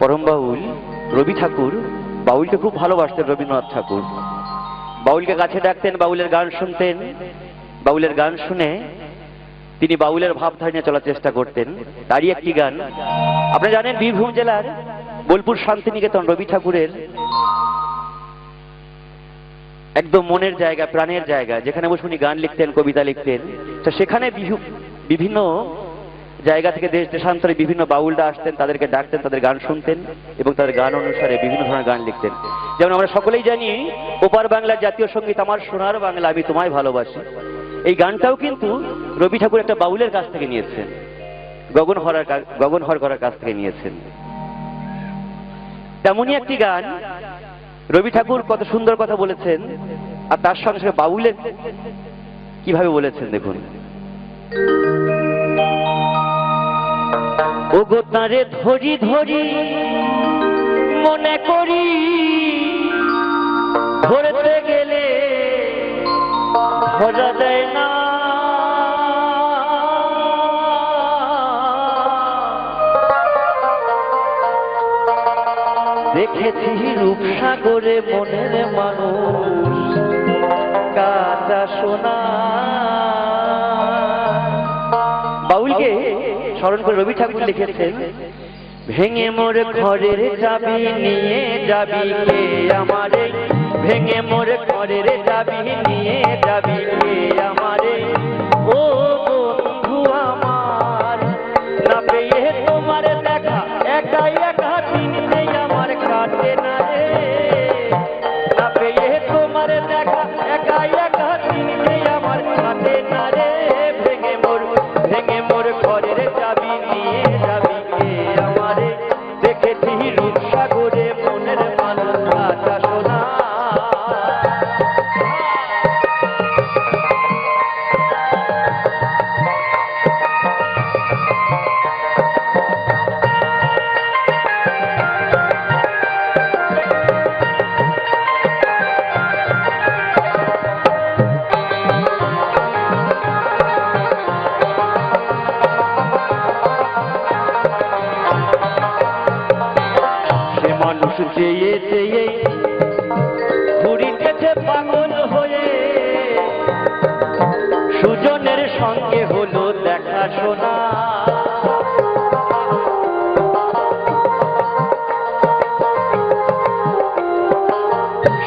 পরম বাউল, রবি ঠাকুর, বাউলকে খুব ভালোবাসতেন রবীন্দ্রনাথ ঠাকুর। বাউলকে কাছে ডাকতেন, বাউলের গান শুনতেন। বাউলের গান শুনে তিনি বাউলের ভাবধারণে চলার চেষ্টা করতেন। তারই একটি গান, আপনি জানেন বীরভূম জেলার বোলপুর শান্তিনিকেতন রবি ঠাকুরের একদম মনের জায়গা, প্রাণের জায়গা, যেখানে বসে উনি গান লিখতেন, কবিতা লিখতেন। তো সেখানে বিভিন্ন জায়গা থেকে দেশ দেশান্তরে বিভিন্ন বাউলরা আসতেন, তাদেরকে ডাকতেন, তাদের গান শুনতেন এবং তাদের গান অনুসারে বিভিন্ন ধরনের গান লিখতেন। যেমন আমরা সকলেই জানি, ওপার বাংলার জাতীয় সংগীত আমার সোনার বাংলা, আমি তোমায় ভালোবাসি। এই গানটাও কিন্তু রবি ঠাকুর একটা বাউলের কাছ থেকে নিয়েছেন। গগন হরার গগন হর করার কাছ থেকে নিয়েছেন। তেমনই একটি গান রবি ঠাকুর কত সুন্দর কথা বলেছেন, আর তার সঙ্গে সঙ্গে বাউলের কীভাবে বলেছেন দেখুন। ও তারে ধরি ধরি মনে করি ধরতে গেলে ধরা দেয় না। দেখেছি রূপসাগরে মনের মানুষ কাটা সোনা। রবি ঠাকুর লিখেছেন, ভেঙে মোর ঘরের চাবি নিয়ে যাবি কে আমারে, ভেঙে মোর ঘরের চাবি নিয়ে যাবি কে আমারে। সঙ্গে হলো দেখা শোনা।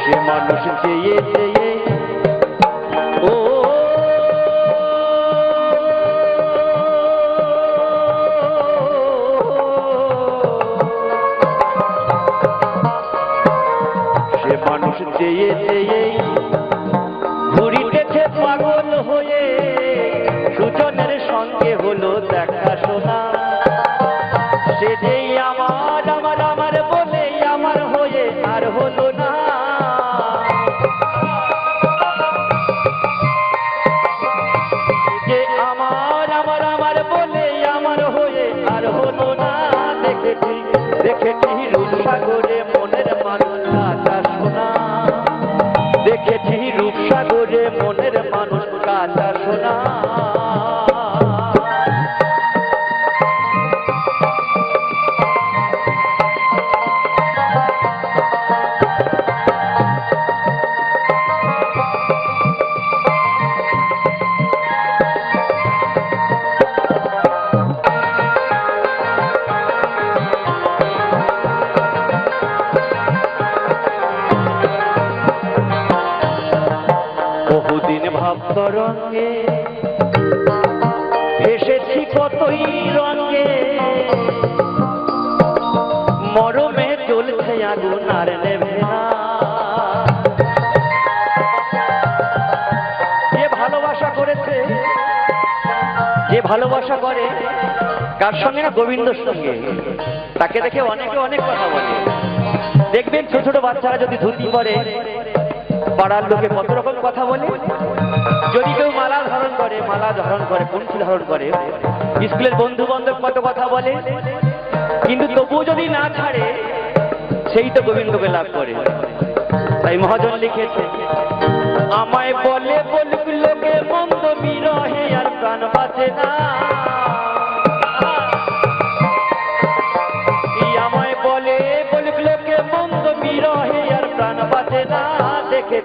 সে মানুষ চেয়ে চেয়ে ও সে মানুষ চেয়ে চেয়ে সঙ্গে হলো দেখা শোনা। সে যেই আমার আমার আমার বলে আমার হয়ে আর হলো না। যে আমার আমার আমার বলে আমার হয়ে আর হলো না। দেখেছি দেখেছি। রঙে এসেছি কতই রঙে মরমে চলছে আগুন আর যে ভালোবাসা করেছে, যে ভালোবাসা করে কার সঙ্গে না গোবিন্দর সঙ্গে। তাকে দেখে অনেকে অনেক কথা বলে। দেখবেন ছোট ছোট বাচ্চারা যদি ধুতি পরে পাড়ার লোকে কত রকম কথা বলে? যদি কেউ মালা ধারণ করে, মালা ধারণ করে পঞ্চি ধারণ করে, স্কুলের বন্ধু বান্ধব কত কথা বলে? কিন্তু তবুও যদি না ছাড়ে, সেই তো গোবিন্দকে লাভ করে। তাই মহাজন লিখেছে আমায় বলে বলুক, লোকে মন্দ বিরহে আর প্রাণ বাঁচে না।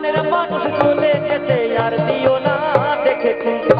মনের মানুষ চলে যেতে আর দিও না রূপ